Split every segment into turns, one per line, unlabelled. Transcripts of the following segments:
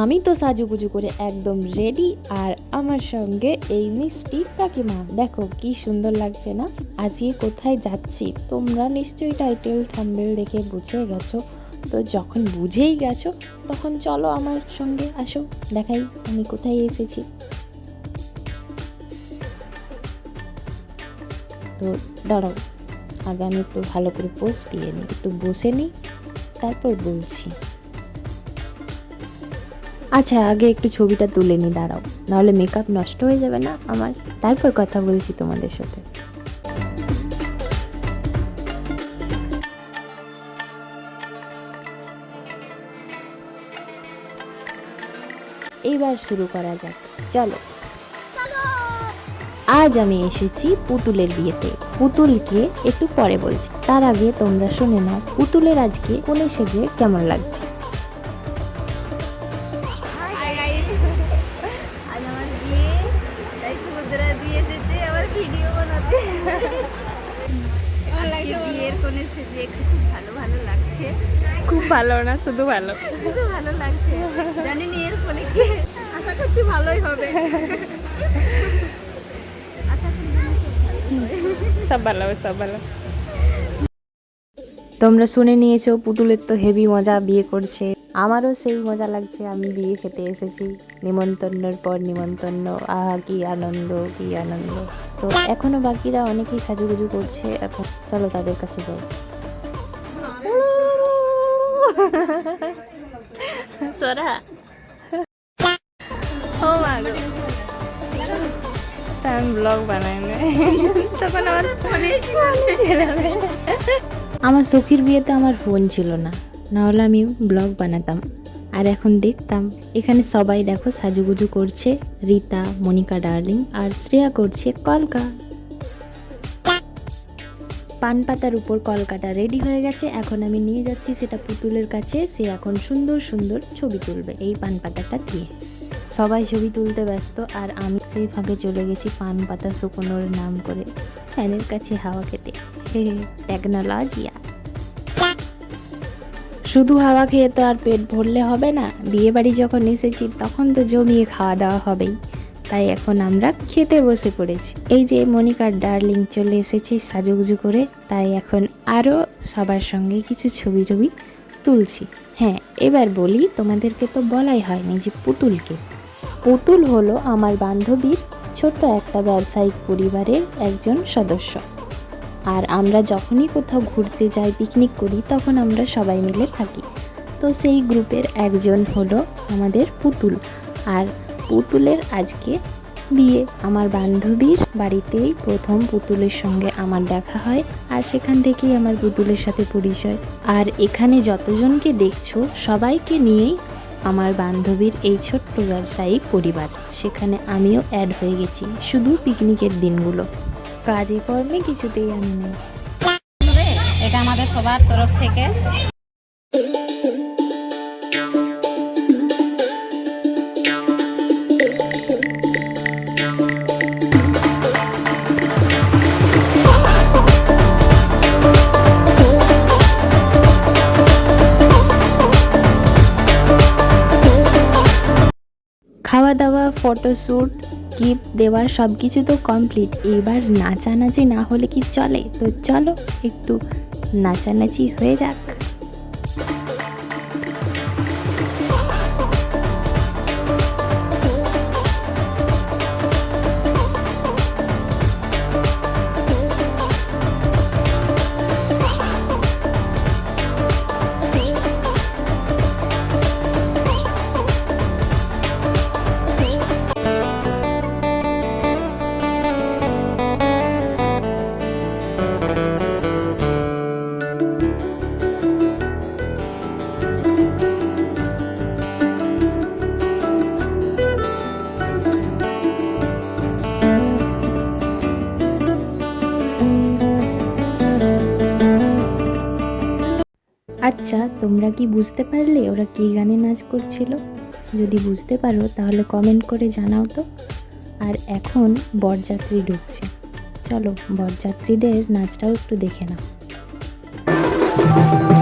আমি তো সাজুগুজু করে একদম রেডি আর আমার সঙ্গে এই মিষ্টি কাকিমা। দেখো কি সুন্দর লাগছে না? আজকে কোথায় যাচ্ছি? তোমরা নিশ্চয়ই টাইটেল থাম্বেল দেখে বুঝে গেছো। তো যখন বুঝেই গেছো, তখন চলো আমার সঙ্গে আসো, দেখাই আমি কোথায় এসেছি। তো দাঁড়াও, আগে আমি একটু ভালো করে পোস্ট দিয়ে নিই একটু বসে নিই তারপর বলছি। আচ্ছা আগে একটু ছবিটা তুলে নি, দাঁড়াও। নাহলে মেকআপ নষ্ট হয়ে যাবে না আমার। তারপর কথা বলছি তোমাদের সাথে। এইবার শুরু করা যাক। চলো। আজ আমি এসেছি পুতুলের বিয়েতে। পুতুলকে একটু পরে বলছি। তার আগে তোমরা শুনে নাও পুতুলের আজকে কোনে সেজে কেমন লাগছে।
তাই সমুদ্রা দিয়ে এসেছে আমার ভিডিও বানাতে। আজকে বিয়ের কোণে সেজে একটু খুব ভালো ভালো লাগছে।
খুব ভালো না শুধু ভালো।
খুব ভালো লাগছে। জানি না এর ফলে কি। আশা করছি ভালোই হবে। আশা করি সব ভালো।
সব ভালো সব ভালো।
তোমরা শুনে নিয়েছো পুতুলের তো হেভি মজা বিয়ে করছে। আমারও সেই মজা লাগছে। আমি বিয়ে খেতে এসেছি। নিমন্ত্রণের পর নিমন্ত্রণ আহা কি আনন্দ কি আনন্দ। তো এখনও বাকিরা অনেকেই সাজুগুজু করছে। এখন চলো তাদের কাছে যাই।
সোরা। ও আমি ব্লগ বানাই তখন আমার ফোনে
আমার সখীর বিয়েতে আমার ফোন ছিল না। না হলে আমি ব্লগ বানাতাম। আর এখন দেখতাম, এখানে সবাই দেখো সাজুগুজু করছে, রীতা, মনিকা ডার্লিং আর শ্রেয়া করছে কলকা। পান পাতার উপর কলকাটা রেডি হয়ে গেছে, এখন আমি নিয়ে যাচ্ছি সেটা পুতুলের কাছে, সে এখন সুন্দর সুন্দর ছবি তুলবে এই পান পাতাটা দিয়ে। সবাই ছবি তুলতে ব্যস্ত, আর আমি সেই ফাঁকে চলে গেছি পান পাতা শুকোনোর নাম করে ফ্যানের কাছে হাওয়া খেতে। হে, টেকনোলজিয়া। শুধু হাওয়া খেয়ে তো আর পেট ভরলে হবে না। বিয়ে বাড়ি যখন এসেছি, তখন তো জমিয়ে খাওয়া দাওয়া হবেই। তাই এখন আমরা খেতে বসে পড়েছি। এই যে মনিকার ডার্লিং চলে এসেছি সাজুগুজু করে, তাই এখন আরও সবার সঙ্গে কিছু ছবি টবি তুলছি। হ্যাঁ এবার বলি, তোমাদেরকে তো বলাই হয়নি যে পুতুলকে। পুতুল হলো আমার বান্ধবীর ছোট্ট একটা ব্যবসায়িক পরিবারের একজন সদস্য। আর আমরা যখনই কোথাও ঘুরতে যাই পিকনিক করি, তখন আমরা সবাই মিলে থাকি। তো সেই গ্রুপের একজন হলো আমাদের পুতুল। আর পুতুলের আজকে বিয়ে। আমার বান্ধবীর বাড়িতেই প্রথম পুতুলের সঙ্গে আমার দেখা হয় আর সেখান থেকেই আমার পুতুলের সাথে পরিচয়। আর এখানে যতজনকে দেখছ, সবাইকে নিয়েই আমার বান্ধবীর এই ছোট্ট ব্যবসায়ী পরিবার। সেখানে আমিও অ্যাড হয়ে গেছি, শুধু পিকনিকের দিনগুলো। কাজে কর্মে কিছুতেই আমি নেই।
এটা আমাদের সবার তরফ থেকে।
খাওয়া দাওয়া ফটোশ্যুট গিফট দেওয়ার সব কিছু তো কমপ্লিট এবার নাচানাচি না হলে কি চলে? তো চলো একটু নাচানাচি হয়ে যাক। আচ্ছা তোমরা কি বুঝতে পারলে ওরা কী গানে নাচ করছিল? যদি বুঝতে পারো, তাহলে কমেন্ট করে জানাও তো। আর এখন বরযাত্রী ঢুকছে। চলো, বরযাত্রীদের নাচটাও একটু দেখে নাও।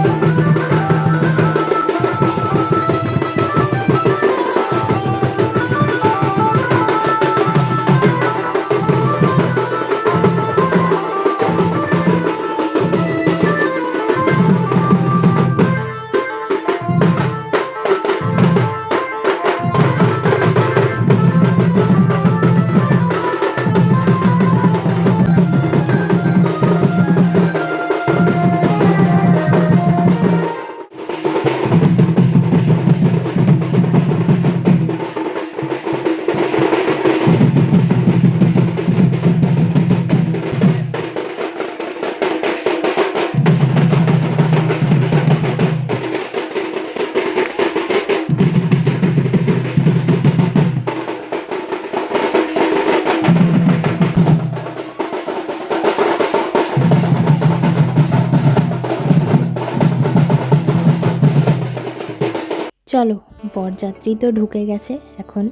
চলো, বরযাত্রী তো ঢুকে গেছে, এখন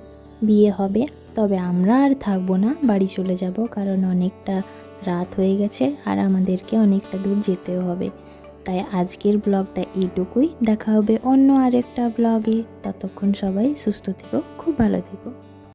বিয়ে হবে। তবে আমরা আর থাকব না, বাড়ি চলে যাব, কারণ অনেকটা রাত হয়ে গেছে আর আমাদেরকে অনেকটা দূর যেতেও হবে। তাই আজকের ব্লগটা এইটুকুই, দেখা হবে অন্য আরেকটা ব্লগে। ততক্ষণ সবাই সুস্থ থেকো, খুব ভালো থেকো।